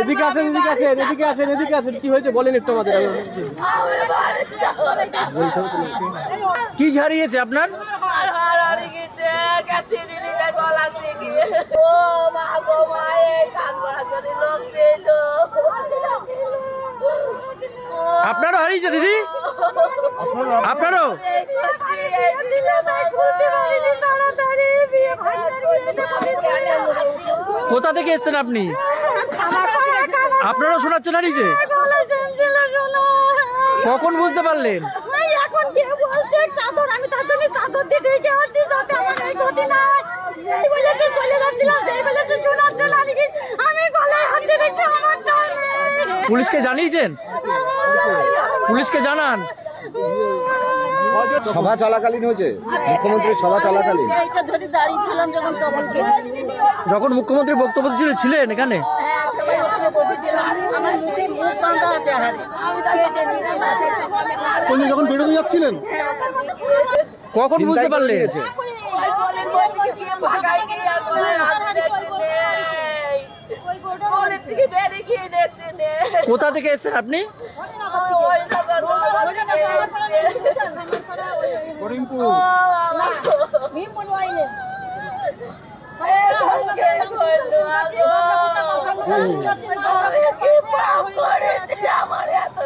এদিকে আসেন এদিকে আসেন এদিকে আসেন এদিকে আসেন কি হয়েছে? বলেন একটু আমাদের কি হারিয়েছে আপনার? আর হার হারিয়ে গেছে গেছে দিদিকে গলা থেকে ও মা গো মা এই কাজ করার জন্য লোক ছিল আপনারও হারিয়েছে দিদি? আপনারও? কোথা থেকে এসছেন আপনি? আপনারও শোনাচ্ছেন হারিয়েছে কখন বুঝতে পারলেন এখন কে বলছে চাদর আমি তার জন্য চাদর দিয়ে ঢেকে আছি যাতে আমার এই গতি না হয়। বলেছে চলে যাচ্ছিলাম সেই বলেছে শোনাচ্ছে না নাকি আমি গলায় হাত দিয়ে আমার পুলিশকে জানিয়েছেন পুলিশকে জানান সভা চলাকালীন হয়েছে মুখ্যমন্ত্রীর সভা চলাকালীন যখন তখন মুখ্যমন্ত্রী বক্তব্য ছিলেন এখানে হ্যাঁ সবাই ওখানে বসেছিল আমার মুখে মুখ বাঁধা আছে হারে কেটে নিয়ে উনি যখন বেরোতে যাচ্ছিলেন কখন বুঝতে পারলে? কোথা থেকে গলির আপনি? আমার এত